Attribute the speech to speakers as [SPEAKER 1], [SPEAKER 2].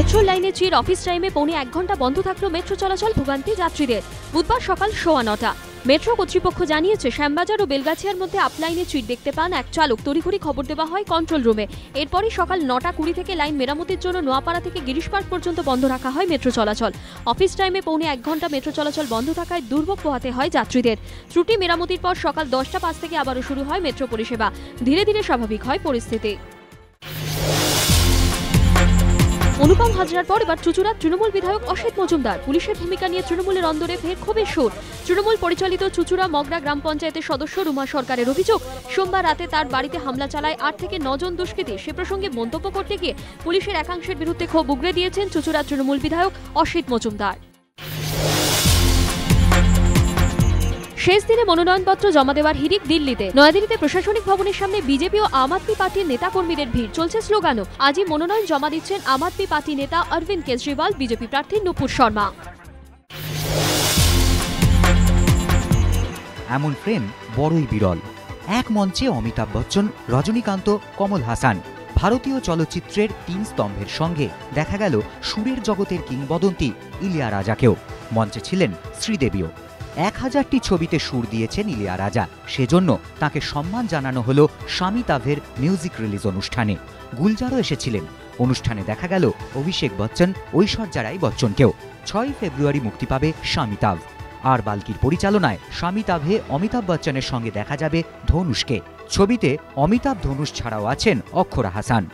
[SPEAKER 1] Metro লাইনে চির office টাইমে পৌনে এক ঘণ্টা বন্ধ থাকল মেট্রো চলাচল ভোগান্তি যাত্রীদের। বুধবার সকাল সোয়া নটা। মেট্রো কর্তৃপক্ষ জানিয়েছে, শ্যামবাজার ও বেলগাছিয়ার মধ্যে আপলাইনে চিট দেখতে পান এক চালক। তড়িঘড়ি খবর দেওয়া হয় কন্ট্রোল রুমে। এরপরই সকাল নটা কুড়ি থেকে লাইন মেরামতির জন্য নোয়াপাড়া থেকে গিরিশ পার্ক পর্যন্ত বন্ধ রাখা হয় মেট্রো চলাচল। অফিস টাইমে পৌনে এক ঘণ্টা মেট্রো চলাচল বন্ধ থাকায় দুর্ভোগ পোহাতে হয় যাত্রীদের। ত্রুটি মেরামতির পর সকাল দশটা পাঁচ থেকে আবারও শুরু হয় মেট্রো পরিষেবা। ধীরে ধীরে স্বাভাবিক হয় পরিস্থিতি। অনুপম হাজরার পর এবার চুচুড়ার তৃণমূল বিধায়ক অসিত মজুমদার। পুলিশের ভূমিকা নিয়ে তৃণমূলের অন্দরে ফের ক্ষোভের সুর তৃণমূল পরিচালিত চুচুড়া মগরা গ্রাম পঞ্চায়েতের সদস্য রুমা সরকারের অভিযোগ, সোমবার রাতে তার বাড়িতে হামলা চালায় আট থেকে নজন দুষ্কৃতী। সে প্রসঙ্গে মন্তব্য করতে গিয়ে পুলিশের একাংশের বিরুদ্ধে ক্ষোভ উগড়ে দিয়েছেন চুচুড়ার তৃণমূল বিধায়ক অসিত মজুমদার। শেষ দিনে মনোনয়নপত্র জমা দেওয়ার হিড়িক দিল্লিতে। নয়াদিল্লিতে প্রশাসনিক ভবনের সামনে বিজেপি ও আম আদমি পার্টির নেতাকর্মীদের ভিড়। চলছে স্লোগানও, আজই মনোনয়ন জমা দিচ্ছেন আম আদমি পার্টি নেতা অরবিন্দ কেজরিওয়াল, বিজেপি প্রার্থী নুপুর শর্মা।
[SPEAKER 2] এমন প্রেম বড়ই বিরল। এক মঞ্চে অমিতাভ বচ্চন, রজনীকান্ত, কমল হাসান। ভারতীয় চলচ্চিত্রের তিন স্তম্ভের সঙ্গে দেখা গেল সুরের জগতের কিংবদন্তি ইলিয়া রাজাকেও। মঞ্চে ছিলেন শ্রীদেবীও। এক হাজারটি ছবিতে সুর দিয়েছেন ইলিয়া রাজা। সেজন্য তাকে সম্মান জানানো হলো স্বামিতাভের মিউজিক রিলিজ অনুষ্ঠানে। গুলজারও এসেছিলেন। অনুষ্ঠানে দেখা গেল অভিষেক বচ্চন, ঐশ্বর্যা রায় বচ্চনকেও। ছয় ফেব্রুয়ারি মুক্তি পাবে স্বামিতাভ আর বালকির পরিচালনায় স্বামিতাভে অমিতাভ বচ্চনের সঙ্গে দেখা যাবে ধনুষকে। ছবিতে অমিতাভ ধনুষ ছাড়াও আছেন অক্ষরা হাসান।